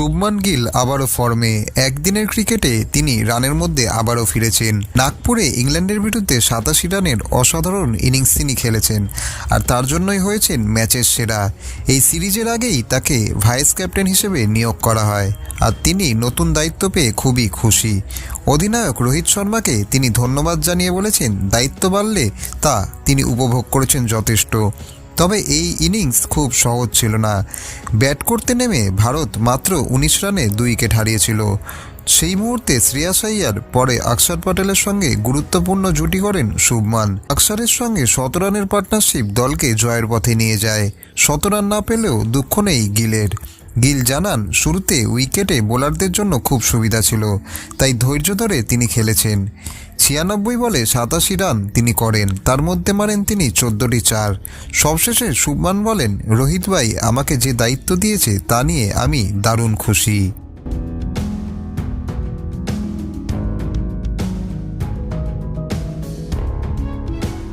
শুভমান গিল আবারও ফর্মে একদিনের ক্রিকেটে তিনি রানের মধ্যে আবারও ফিরেছেন। নাগপুরে ইংল্যান্ডের বিরুদ্ধে সাতাশি রানের অসাধারণ ইনিংস তিনি খেলেছেন। আর তার জন্যই হয়েছেন ম্যাচের সেরা। এই সিরিজের আগেই তাকে ভাইস ক্যাপ্টেন হিসেবে নিয়োগ করা হয়। আর তিনি নতুন দায়িত্ব পেয়ে খুবই খুশি। অধিনায়ক রোহিত শর্মাকে তিনি ধন্যবাদ জানিয়ে বলেছেন, দায়িত্ব বাড়লে তা তিনি উপভোগ করেছেন যথেষ্ট। তবে এই ইনিংস খুব সহজ ছিল না। ব্যাট করতে নেমে ভারত মাত্র উনিশ রানে দুই উইকেট হারিয়েছিল। সেই মুহূর্তে শ্রেয়া সাইয়ার, পরে অক্ষর পটেলের সঙ্গে গুরুত্বপূর্ণ জুটি করেন শুভমান। অক্ষরের সঙ্গে শত রানের পার্টনারশিপ দলকে জয়ের পথে নিয়ে যায়। শত রান না পেলেও দুঃখ নেই গিলের। গিল জানান, শুরুতে উইকেটে বোলারদের জন্য খুব সুবিধা ছিল, তাই ধৈর্য ধরে তিনি খেলেছেন। ছিয়ানব্বই বলে সাতাশি রান তিনি করেন, তার মধ্যে মারেন তিনি চোদ্দটি চার। সবশেষে শুভমান বলেন, রোহিত ভাই আমাকে যে দায়িত্ব দিয়েছে তা নিয়ে আমি দারুণ খুশি।